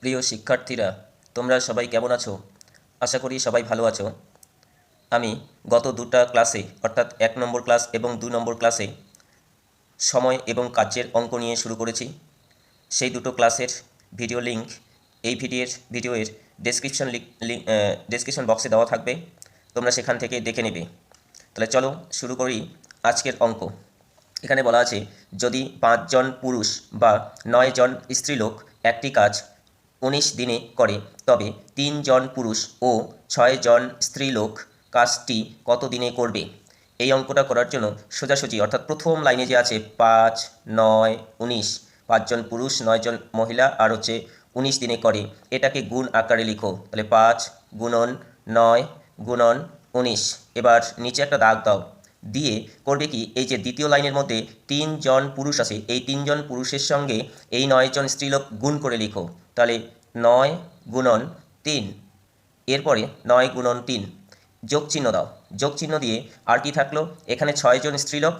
প্রিয় শিক্ষার্থীরা, তোমরা সবাই কেমন আছো? আশা করি সবাই ভালো আছো। আমি গত দুটা ক্লাসে, অর্থাৎ এক নম্বর ক্লাস এবং দু নম্বর ক্লাসে সময় এবং কার্যের অঙ্ক নিয়ে শুরু করেছি। সেই দুটো ক্লাসের ভিডিও লিংক এই ভিডিওর ভিডিওর ডেসক্রিপশন ডেসক্রিপশন বক্সে দেওয়া থাকবে। তোমরা সেখান থেকে দেখে নেবে। তাহলে চলো শুরু করি আজকের অঙ্ক। এখানে বলা আছে, যদি পাঁচজন পুরুষ বা নয় জন স্ত্রীলোক একটি কাজ উনিশ দিনে করে। তবে তিনজন পুরুষ ও ছয় জন স্ত্রীলোক কাজটি কত দিনে করবে? এই অঙ্কটা করার জন্য সোজাসুজি, অর্থাৎ প্রথম লাইনে যে আছে পাঁচ, নয়, উনিশ, পাঁচজন পুরুষ নয়জন মহিলা, আর হচ্ছে উনিশ দিনে করে। এটাকে গুণ আকারে লিখো। তাহলে পাঁচ গুণন নয় গুণন উনিশ। এবার নিচে একটা দাগ দাও। দিয়ে করবে কি? এই যে দ্বিতীয় লাইনের মধ্যে তিনজন পুরুষ আছে, এই তিনজন পুরুষের সঙ্গে এই নয়জন স্ত্রীলোক গুণ করে লিখো। তাহলে নয় গুণন তিন। এরপরে নয় গুণন তিন। যোগ চিহ্ন দাও। যোগ চিহ্ন দিয়ে আর কি থাকল? এখানে ছয়জন স্ত্রীলোক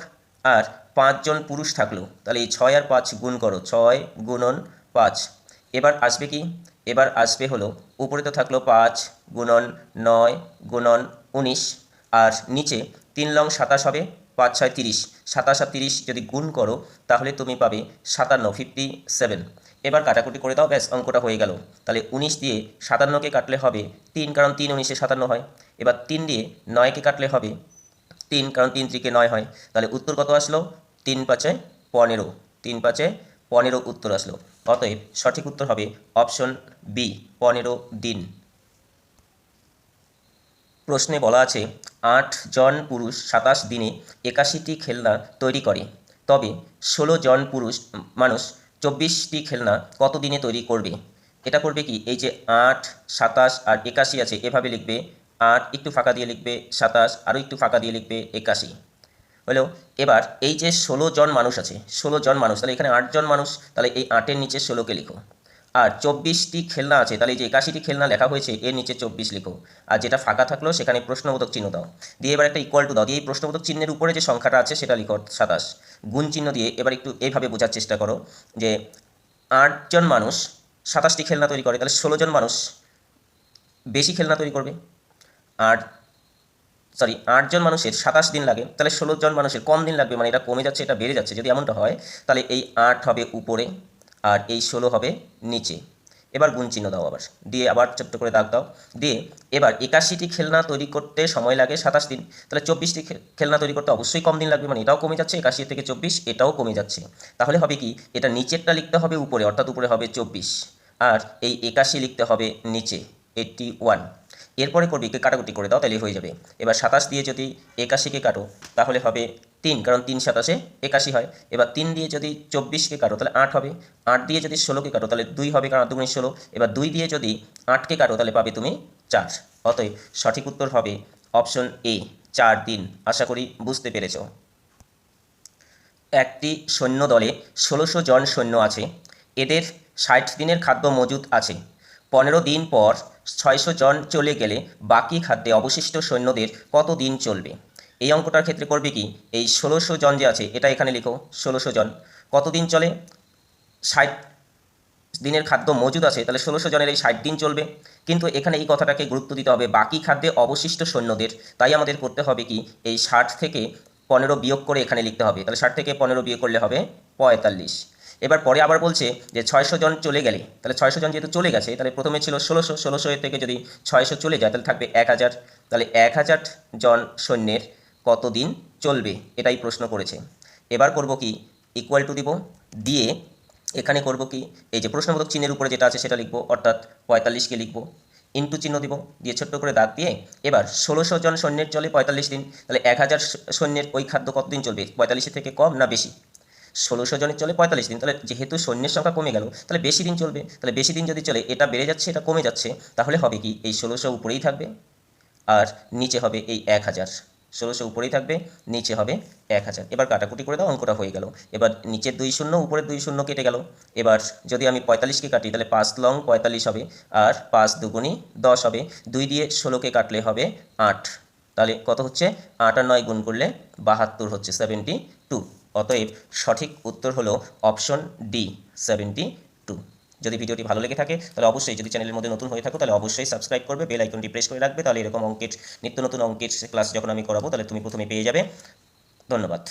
আর পাঁচজন পুরুষ থাকল। তাহলে এই ছয় আর পাঁচ গুণ করো। ছয় গুণন পাঁচ। এবার আসবে কি? এবার আসবে হলো, উপরে তো থাকল পাঁচ গুণন নয় গুণন উনিশ। আর নিচে তিন লং সাতাশ হবে। পাঁচ, ছয়, তিরিশ, সাতাশ আর তিরিশ যদি গুণ করো, তাহলে তুমি পাবে সাতান্ন ফিফটি সেভেন এবার কাটাকুটি করে দাও, ব্যাস, অঙ্কটা হয়ে গেল। তাহলে উনিশ দিয়ে সাতান্নকে কাটলে হবে তিন, কারণ তিন উনিশে সাতান্ন হয়। এবার তিন দিয়ে নয়কে কাটলে হবে তিন, কারণ তিন ত্রিকে নয় হয়। তাহলে উত্তর কত আসলো? তিন পাঁচে পনেরো। তিন পাঁচে পনেরো উত্তর আসলো। অতএব সঠিক উত্তর হবে অপশন বি, পনেরো দিন। প্রশ্নে বলা আছে আট জন পুরুষ সাতাশ দিনে একাশিটি খেলনা তৈরি করে। তবে ষোলো জন পুরুষ মানুষ চব্বিশটি খেলনা কত দিনে তৈরি করবে? এটা করবে কি? এই যে আট, সাতাশ আর একাশি আছে, এভাবে লিখবে। আট একটু ফাঁকা দিয়ে লিখবে, সাতাশ আরও একটু ফাঁকা দিয়ে লিখবে, একাশি। হলো, এবার এই যে ষোলো জন মানুষ আছে, ষোলো জন মানুষ, তাহলে এখানে আটজন মানুষ, তাহলে এই আটের নিচে ষোলোকে লিখো। আর চব্বিশটি খেলনা আছে, তাহলে এই যে একাশিটি খেলনা লেখা হয়েছে, এর নিচে চব্বিশ লিখো। আর যেটা ফাঁকা থাকল, সেখানে প্রশ্নবোধক চিহ্ন দাও। দিয়ে এবার একটা ইকুয়াল টু দাও। দিয়ে এই প্রশ্নবোধক চিহ্নের উপরে যে সংখ্যাটা আছে, সেটা লিখো সাতাশ। গুণ চিহ্ন দিয়ে এবার একটু এইভাবে বোঝার চেষ্টা করো যে আটজন মানুষ সাতাশটি খেলনা তৈরি করে, তাহলে ষোলো জন মানুষ বেশি খেলনা তৈরি করবে। আর সরি আটজন মানুষের সাতাশ দিন লাগে, তাহলে ষোলো জন মানুষের কম দিন লাগবে মানে এটা কমে যাচ্ছে, এটা বেড়ে যাচ্ছে। যদি এমনটা হয়, তাহলে এই আট হবে উপরে। আর এই ষোলো হবে নিচে। এবার গুণ চিহ্ন দাও আবার। দিয়ে আবার ছোট্ট করে দাগ দাও। দিয়ে এবার একাশিটি খেলনা তৈরি করতে সময় লাগে সাতাশ দিন। তাহলে চব্বিশটি খেলনা তৈরি করতে অবশ্যই কম দিন লাগবে মানে এটাও কমে যাচ্ছে, একাশি থেকে চব্বিশ, এটাও কমে যাচ্ছে। তাহলে হবে কি, এটা নিচেরটা লিখতে হবে উপরে, অর্থাৎ উপরে হবে চব্বিশ। আর এই একাশি লিখতে হবে নিচে এইটটি ওয়ান এরপরে করবি কাটাকুটি করে দাও তাহলে হয়ে যাবে। এবার সাতাশ দিয়ে যদি একাশিকে কাটো, তাহলে হবে তিন, কারণ তিন সাতাশে একাশি হয়। এবার তিন দিয়ে যদি চব্বিশকে কাটো, তাহলে আট হবে। আট দিয়ে যদি ষোলোকে কাটো, তাহলে দুই হবে, কারণ দুগুণে ষোলো। এবার দুই দিয়ে যদি আটকে কাটো, তাহলে পাবে তুমি চার। অতএব সঠিক উত্তর হবে অপশন এ, চার দিন আশা করি বুঝতে পেরেছ। একটি সৈন্য দলে ষোলোশো জন সৈন্য আছে। এদের ষাট দিনের খাদ্য মজুদ আছে। পনেরো দিন পর ছয়শো জন চলে গেলে বাকি খাদ্যে অবশিষ্ট সৈন্যদের কত দিন চলবে? এই অঙ্কটার ক্ষেত্রে করবে কি? এই ষোলোশো জন যে আছে, এটা এখানে লিখো, ষোলোশো জন। কতদিন চলে? ষাট দিনের খাদ্য মজুদ আছে, তাহলে ষোলোশো জনের এই ষাট দিন চলবে। কিন্তু এখানে এই কথাটাকে গুরুত্ব দিতে হবে, বাকি খাদ্যে অবশিষ্ট সৈন্যদের। তাই আমাদের করতে হবে কি? এই ষাট থেকে পনেরো বিয়োগ করে এখানে লিখতে হবে, তাহলে ষাট থেকে পনেরো বিয়োগ করলে হবে পঁয়তাল্লিশ। এবার পরে আবার বলছে যে ছয়শো জন চলে গেলে, তাহলে ছয়শো জন যেহেতু চলে গেছে, তাহলে প্রথমে ছিল ষোলোশো ষোলোশো থেকে যদি ছয়শো চলে যায়, তাহলে থাকবে এক হাজার। তাহলে এক হাজার জন সৈন্যের কত দিন চলবে এটাই প্রশ্ন করেছে। এবার করব কি? ইকুয়াল টু দিব। দিয়ে এখানে করব কি? এই যে প্রশ্নবোধক চিহ্নের উপরে যেটা আছে সেটা লিখব, অর্থাৎ পঁয়তাল্লিশকে লিখব। ইন্টু চিহ্ন দিব, দিয়ে ছোট্ট করে দাগ দিয়ে এবার ষোলোশো জন সৈন্যের চলে পঁয়তাল্লিশ দিন, তাহলে এক হাজার সৈন্যের ওই খাদ্য কতদিন চলবে? পঁয়তাল্লিশের থেকে কম না বেশি? ষোলোশো জনের চলে পঁয়তাল্লিশ দিন, তাহলে যেহেতু সৈন্যের সংখ্যা কমে গেল, তাহলে বেশি দিন চলবে, তাহলে বেশি দিন যদি চলে এটা বেড়ে যাচ্ছে, এটা কমে যাচ্ছে, তাহলে হবে কি? এই ষোলোশো উপরেই থাকবে, আর নিচে হবে এই এক হাজার। ষোলোশো উপরেই থাকবে, নিচে হবে এক হাজার। এবার কাটাকুটি করে দাও, অঙ্কটা হয়ে গেল। এবার নিচের দুই শূন্য, উপরের দুই শূন্য কেটে গেল। এবার যদি আমি পঁয়তাল্লিশকে কাটি, তাহলে পাঁচ লং পঁয়তাল্লিশ হবে, আর পাঁচ দুগুণি দশ হবে। দুই দিয়ে ষোলোকে কাটলে হবে আট। তাহলে কত হচ্ছে? আট আর নয় গুণ করলে বাহাত্তর হচ্ছে সেভেন্টি টু অতএব সঠিক উত্তর হলো অপশন ডি সেভেন্টি টু যদি ভিডিওটি ভালো লেগে থাকে, তাহলে অবশ্যই যদি চ্যানেলের মধ্যে নতুন হয়ে থাকো, তাহলে অবশ্যই সাবস্ক্রাইব করবে বেল আইকনটি প্রেস করে রাখবে, তাহলে এরকম অঙ্কের, নিত্য নতুন অঙ্কের ক্লাস যখন আমি করাবো, তাহলে তুমি প্রথমে পেয়ে যাবে। ধন্যবাদ।